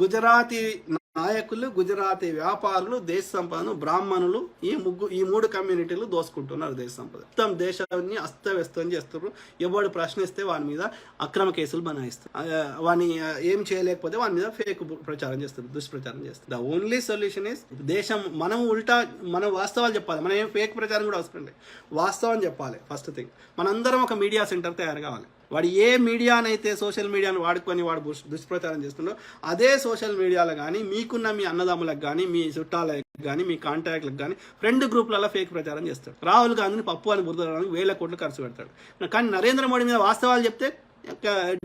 గుజరాతీ నాయకులు గుజరాతీ వ్యాపారులు దేశ సంపదను బ్రాహ్మణులు ఈ ముగ్గు ఈ మూడు కమ్యూనిటీలు దోసుకుంటున్నారు దేశ సంపద. మొత్తం దేశాన్ని అస్తవ్యస్తం చేస్తున్నారు. ఎవడు ప్రశ్నిస్తే వాని మీద అక్రమ కేసులు బనాయిస్తారు వాని ఏం చేయలేకపోతే వాని మీద ఫేక్ ప్రచారం చేస్తారు దుష్ప్రచారం చేస్తారు ద ఓన్లీ సొల్యూషన్ ఇస్ దేశం మనం ఉల్టా మనం వాస్తవాలు చెప్పాలి. మనం ఏం ఫేక్ ప్రచారం కూడా అవసరం లేదు. వాస్తవం చెప్పాలి ఫస్ట్ థింగ్ మనందరం ఒక మీడియా సెంటర్ తయారు కావాలి. వాడు ఏ మీడియానైతే సోషల్ మీడియాను వాడుకొని వాడు దుష్ప్రచారం చేస్తుండో అదే సోషల్ మీడియాలో కానీ మీకున్న మీ అన్నదమ్ములకు కానీ మీ చుట్టాలకు కానీ మీ కాంటాక్ట్లకు కానీ ఫ్రెండ్ గ్రూప్లలో ఫేక్ ప్రచారం చేస్తాడు. రాహుల్ గాంధీని పప్పు అని బురదడానికి వేల కోట్లు ఖర్చు పెడతాడు. కానీ నరేంద్ర మోడీ మీద వాస్తవాలు చెప్తే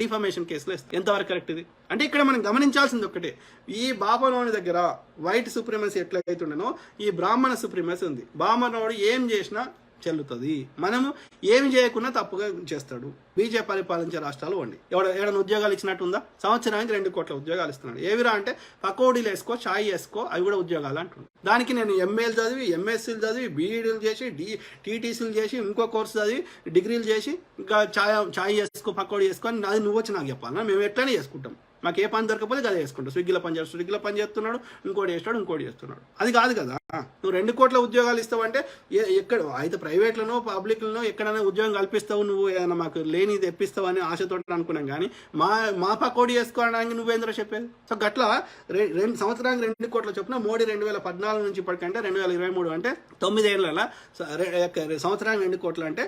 డిఫామేషన్ కేసులు వేస్తాయి ఎంతవరకు కరెక్ట్ ఇది? అంటే ఇక్కడ మనం గమనించాల్సింది ఒకటే ఈ బాబనోని దగ్గర వైట్ సుప్రీమసీ ఎట్లయితుండనో ఈ బ్రాహ్మణ సుప్రీమసీ ఉంది. బామనోడు ఏం చేసినా చెల్లుతుంది. మనము ఏమి చేయకుండా తప్పుగా చేస్తాడు. బీజేపీ పరిపాలించే రాష్ట్రాలు వండి. ఎవడ ఏడైనా ఉద్యోగాలు ఇచ్చినట్టుందా? సంవత్సరానికి రెండు కోట్ల ఉద్యోగాలు ఇస్తున్నాడు. ఏవిరా అంటే పకోడీలు వేసుకో చాయ్ వేసుకో అవి కూడా ఉద్యోగాలు అంటున్నాడు దానికి నేను ఎంఏలు చదివి ఎంఎస్సీలు చదివి బీఈడీలు చేసి డి టీటీసీలు చేసి ఇంకో కోర్సు చదివి డిగ్రీలు చేసి ఇంకా చాయ్ చాయ్ వేసుకో పకోడీ వేసుకో అని అది నువ్వు వచ్చి నాకు చెప్పాలన్నా మేము ఎట్లనే చేసుకుంటాం. మాకు ఏ పని దొరకపోతే అదే చేసుకుంటాం. స్విగ్గీలో పని చేస్తాడు స్విగ్గీలో పని చేస్తున్నాడు ఇంకోటి చేస్తాడు ఇంకోటి చేస్తున్నాడు. అది కాదు కదా. నువ్వు రెండు కోట్ల ఉద్యోగాలు ఇస్తావంటే ఎక్కడ అయితే ప్రైవేట్లోనో పబ్లిక్లోనో ఎక్కడైనా ఉద్యోగం కల్పిస్తావు నువ్వు ఏదైనా మాకు లేని తెప్పిస్తావు అని ఆశతో అనుకున్నాం కానీ మా మా పకోడి చేసుకోవడానికి నువ్వేంద్ర చెప్పేది? సో గట్లా రె- రెండు సంవత్సరానికి రెండు కోట్ల చొప్పున మోడీ రెండు వేల పద్నాలుగు నుంచి ఇప్పటికంటే రెండు వేల ఇరవై మూడు అంటే తొమ్మిది సంవత్సరానికి రెండు కోట్లు అంటే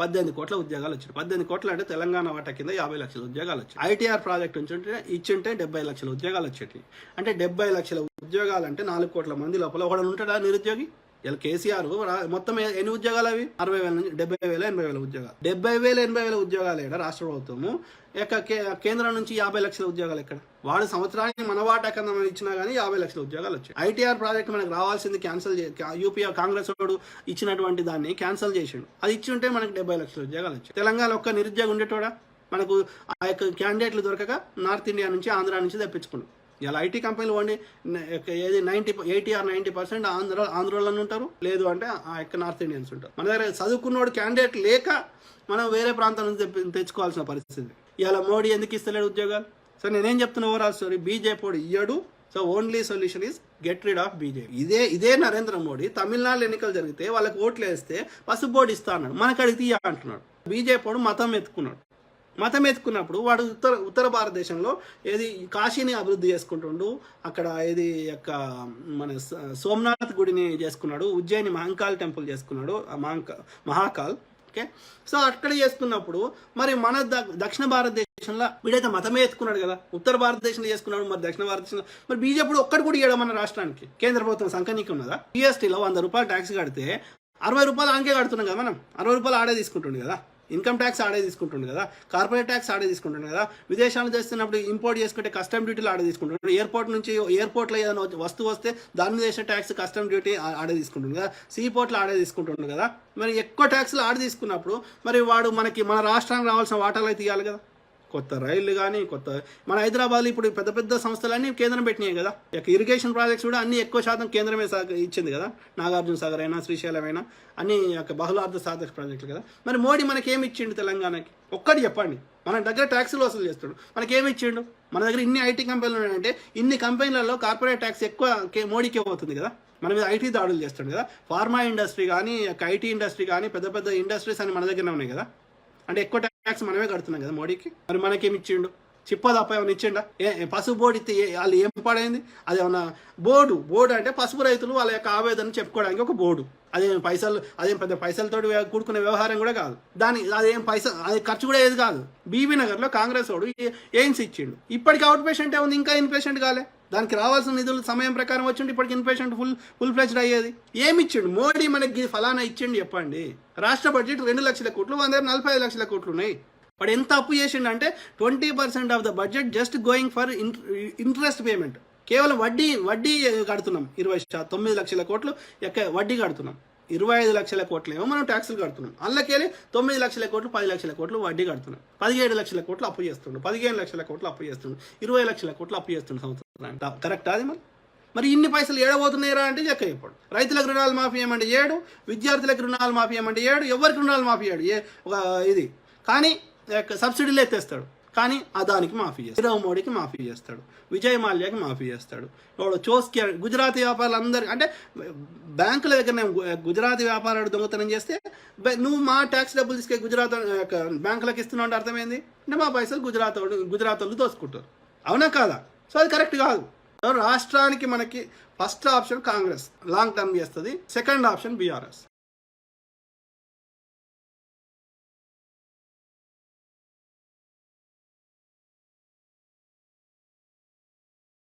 పద్దెనిమిది కోట్ల ఉద్యోగాలు వచ్చాయి పద్దెనిమిది కోట్లు అంటే తెలంగాణ వాటా కింద యాభై లక్షల ఉద్యోగాలు వచ్చాయి ఐటీఆర్ ప్రాజెక్ట్ ఉంచుంటే ఇచ్చింటే డెబ్బై లక్షల ఉద్యోగాలు వచ్చేటి అంటే డెబ్బై లక్షల ఉద్యోగాలు అంటే నాలుగు కోట్ల మంది లోపల ఒకడు ఉంటాడా నిరుద్యోగి? ఇలా కేసీఆర్ మొత్తం ఎన్ని ఉద్యోగాలు అవి? అరవై వేల నుంచి డెబ్బై వేల ఎనభై వేల ఉద్యోగాలు. డెబ్బై వేల ఎనభై వేల ఉద్యోగాలు ఇక్కడ రాష్ట్ర ప్రభుత్వము. కేంద్రం నుంచి యాభై లక్షల ఉద్యోగాలు ఎక్కడ వాడు సంవత్సరానికి మన వాటా కింద మనం ఇచ్చినా కానీ యాభై లక్షల ఉద్యోగాలు వచ్చాయి. ఐటీఆర్ ప్రాజెక్ట్ మనకు రావాల్సింది క్యాన్సిల్ యూపీ కాంగ్రెస్ వాడు ఇచ్చినటువంటి దాన్ని క్యాన్సిల్ చేసిండు. అది ఇచ్చి ఉంటే మనకు డెబ్బై లక్షల ఉద్యోగాలు వచ్చాయి. తెలంగాణ ఒక్క నిరుద్యోగం ఉండేటోడా? మనకు ఆ యొక్క క్యాండిడేట్లు దొరకక నార్త్ ఇండియా నుంచి ఆంధ్ర నుంచి తెప్పించుకున్నాం. ఇలా ఐటీ కంపెనీలు వండి ఏది ninety eighty or ninety percent Andhra ఆంధ్రలోనే ఉంటారు. లేదు అంటే ఆ యొక్క నార్త్ ఇండియన్స్ ఉంటారు. మన దగ్గర చదువుకున్నోడు క్యాండిడేట్ లేక మనం వేరే ప్రాంతం నుంచి తెప్పి- తెచ్చుకోవాల్సిన పరిస్థితి. ఇలా మోడీ ఎందుకు ఇస్తలేడు ఉద్యోగాలు? సో నేనేం చెప్తున్నా overall story BJP ఇయ్యడు. So only solution is get rid of BJP ఇదే ఇదే నరేంద్ర మోడీ. తమిళనాడు ఎన్నికలు జరిగితే వాళ్ళకి ఓట్లు వేస్తే పసుపు బోర్డు ఇస్తా అన్నాడు. మనకు అడిగితే అంటున్నాడు. బీజేపీ మతం ఎత్తుకున్నాడు. మతం ఎత్తుకున్నప్పుడు వాడు ఉత్తర ఉత్తర భారతదేశంలో ఏది కాశీని అభివృద్ధి చేసుకుంటుండు అక్కడ ఏది యొక్క మన సోమనాథ్ గుడిని చేసుకున్నాడు ఉజ్జయిని మహంకాల్ టెంపుల్ చేసుకున్నాడు మహంకా మహాకాల్ ఓకే? సో అక్కడ చేసుకున్నప్పుడు మరి మన ద- దక్షిణ భారతదేశంలో వీడైతే మతమే ఎత్తుకున్నాడు కదా ఉత్తర భారతదేశంలో చేసుకున్నాడు మరి దక్షిణ భారతదేశంలో మరి బీజేపీ ఒక్కటి కూడా ఇవ్వడం మన రాష్ట్రానికి కేంద్ర ప్రభుత్వం సంఖనీకి ఉన్నదా? జిఎస్టీలో వంద రూపాయలు ట్యాక్స్ కడితే అరవై రూపాయలు ఆంకే కడుతున్నాం కదా మనం అరవై రూపాయలు ఆడే తీసుకుంటుండే కదా. ఇన్కమ్ ట్యాక్స్ ఆడే తీసుకుంటుండే కదా కార్పొరేట్ ట్యాక్స్ ఆడే తీసుకుంటుండే కదా విదేశాలు చేస్తున్నప్పుడు ఇంపోర్ట్ చేసుకుంటే కస్టమ్ డ్యూటీలు ఆడే తీసుకుంటుండే. ఎయిర్పోర్ట్ నుంచి ఎయిర్పోర్ట్లో ఏదైనా వచ్చి- వస్తువు వస్తే దాని మీద వేసే ట్యాక్స్ కస్టమ్ డ్యూటీ ఆడే తీసుకుంటుంది కదా సీ పోర్ట్లో ఆడే తీసుకుంటుండే కదా. మరి ఎక్కువ ట్యాక్స్లు ఆడ తీసుకున్నప్పుడు మరి వాడు మనకి మన రాష్ట్రానికి రావాల్సిన వాటాలు అయితే ఇవ్వాలి కదా. కొత్త రైళ్ళు కానీ కొత్త మన హైదరాబాద్లో ఇప్పుడు పెద్ద పెద్ద సంస్థలన్నీ కేంద్రం పెట్టినాయి కదా. ఇక ఇరిగేషన్ ప్రాజెక్ట్స్ కూడా అన్ని ఎక్కువ శాతం కేంద్రమే సాగ ఇచ్చింది కదా. నాగార్జున సాగర్ అయినా శ్రీశైలం అయినా అన్ని యొక్క బహుళార్థ సాధక ప్రాజెక్టులు కదా. మరి మోడీ మనకి ఏమి ఇచ్చిండు తెలంగాణకి? ఒక్కటి చెప్పండి. మన దగ్గర ట్యాక్సులు వసూలు చేస్తాడు. మనకి ఏమి ఇచ్చిండు? మన దగ్గర ఇన్ని ఐటీ కంపెనీలు ఉన్నాయంటే ఇన్ని కంపెనీలలో కార్పొరేట్ ట్యాక్స్ ఎక్కువ కే- మోడీకే పోతుంది కదా. మన మీద ఐటీ దాడులు చేస్తుంది కదా. ఫార్మా ఇండస్ట్రీ కానీ ఐటీ ఇండస్ట్రీ కానీ పెద్ద పెద్ద ఇండస్ట్రీస్ అని మన దగ్గర ఉన్నాయి కదా. అంటే ఎక్కువ ట్యాక్స్ మనమే కడుతున్నాం కదా మోడీకి. మరి మనకేమి ఇచ్చిండు? చిప్ప తప్ప ఏమైనా ఇచ్చిండా? ఏ పసుపు బోర్డు ఇస్తే వాళ్ళు ఏం పడైంది? అది ఏమన్నా బోర్డు? బోర్డు అంటే పసుపు రైతులు వాళ్ళ యొక్క ఆవేదన చెప్పుకోవడానికి ఒక బోర్డు. అదేం పైసలు అదేం పెద్ద పైసలతో కూడుకునే వ్యవహారం కూడా కాదు. దాని అదేం పైసలు అది ఖర్చు కూడా ఏది కాదు. బీబీ నగర్లో కాంగ్రెస్ వాడు ఏ- ఎయిమ్స్ ఇచ్చిండు. ఇప్పటికీ అవుట్ పేషెంట్ ఉంది ఇంకా ఇన్ పేషెంట్ కాలే. దానికి రావాల్సిన నిధులు సమయం ప్రకారం వచ్చిండి ఇప్పటికి ఇన్పేషెంట్ ఫుల్ ఫుల్ ఫ్లెజ్డ్ అయ్యేది. ఏమి ఇచ్చిండు మోడీ మనకి ఫలానా ఇచ్చిండు చెప్పండి. రాష్ట్ర బడ్జెట్ రెండు లక్షల కోట్లు వంద నలభై ఐదు లక్షల కోట్లు ఉన్నాయి. వాడు ఎంత అప్పు చేసిండు అంటే twenty percent of the budget just going for interest payment కేవలం వడ్డీ వడ్డీ కడుతున్నాం. ఇరవై తొమ్మిది లక్షల కోట్లు ఎక్క వడ్డీ కడుతున్నాం. ఇరవై ఐదు లక్షల కోట్లు ఏమో మనం ట్యాక్సులు కడుతున్నాం. అందులోకెళ్ళి తొమ్మిది లక్షల కోట్లు పది లక్షల కోట్లు వడ్డీ కడుతున్నాం. పదిహేడు లక్షల కోట్లు అప్పు చేస్తుండు. పదిహేను లక్షల కోట్లు అప్పు చేస్తుండు. ఇరవై లక్షల కోట్లు అప్పు చేస్తుండు సంవత్సరానికి. కరెక్ట్ అది మరి? మరి ఇన్ని పైసలు ఏడబోతున్నాయిరా అంటే చెక్క చెప్పాడు. రైతులకు రుణాలు మాఫీ ఏమంటే ఏడు విద్యార్థులకు రుణాలు మాఫీ ఏమంటే ఏడు ఎవరికి రుణాలు మాఫీ ఏడు? ఏ ఒక ఇది. కానీ యొక్క సబ్సిడీలు ఎత్తేస్తాడు. కానీ అదానికి మాఫీ చేస్తాడు. నీరవ్ మోడీకి మాఫీ చేస్తాడు. విజయ్ మాల్యాకి మాఫీ చేస్తాడు. వాడు చోస్కి గుజరాతీ వ్యాపారులు అంటే బ్యాంకుల దగ్గర నేను గుజరాతీ వ్యాపారాలు దొంగతనం చేస్తే నువ్వు మా ట్యాక్స్ డబ్బులు తీసుకెళ్ళి గుజరాత్ బ్యాంకులకు ఇస్తున్నావు అంటే అర్థమైంది? అంటే మా పైసలు గుజరాత్ గుజరాత్ వాళ్ళు దోసుకుంటారు. అవునా కాదా? సో అది కరెక్ట్ కాదు. రాష్ట్రానికి మనకి first option Congress. Long term చేస్తుంది. Second option BRS.